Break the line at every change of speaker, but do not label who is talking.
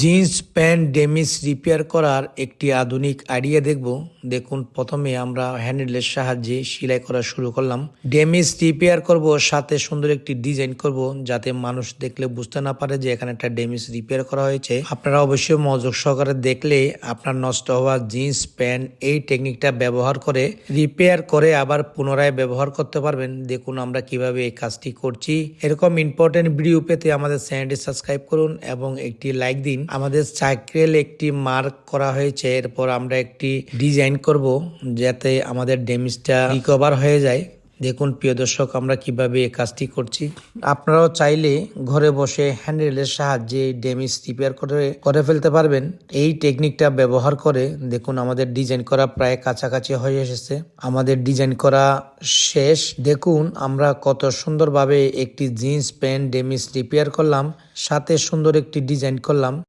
Jeans pant ডেমিস repair করার একটি আধুনিক আইডিয়া দেখব। দেখুন, প্রথমে আমরা হ্যান্ডেলের সাহায্যে সেলাই করা শুরু করলাম। ডেমিস রিপেয়ার করব, সাথে সুন্দর একটি ডিজাইন করব, যাতে মানুষ দেখলে বুঝতে না পারে যে এখানে একটা ডেমিস রিপেয়ার করা হয়েছে। আপনারা অবশ্যই মনোযোগ সহকারে দেখলে আপনার নষ্ট হওয়া জিন্স প্যান্ট এই টেকনিকটা ব্যবহার করে রিপেয়ার করে আবার পুনরায় ব্যবহার করতে পারবেন। দেখুন আমরা কীভাবে এই কাজটি করছি। এরকম ইম্পর্টেন্ট ভিডিও পেতে আমাদের চ্যানেলটি সাবস্ক্রাইব করুন এবং একটি লাইক দিন। আমাদের সাইকেল একটি মার্ক করা হয়েছে। এরপর আমরা একটি ডিজাইন করব যাতে আমাদের ড্যামেজটা রিকভার হয়ে যায়। দেখুন, প্রিয় দর্শক, আমরা কীভাবে এই কাজটি করছি। আপনারাও চাইলে ঘরে বসে হ্যান্ডেলের সাহায্যে ড্যামেজ রিপেয়ার করে করে ফেলতে পারবেন। এই টেকনিকটা ব্যবহার করে, দেখুন, আমাদের ডিজাইন করা প্রায় কাছাকাছি হয়ে এসেছে। আমাদের ডিজাইন করা শেষ। দেখুন, আমরা কত সুন্দরভাবে একটি জিন্স প্যান্ট ডেমিস রিপেয়ার করলাম, সাথে সুন্দর একটি ডিজাইন করলাম।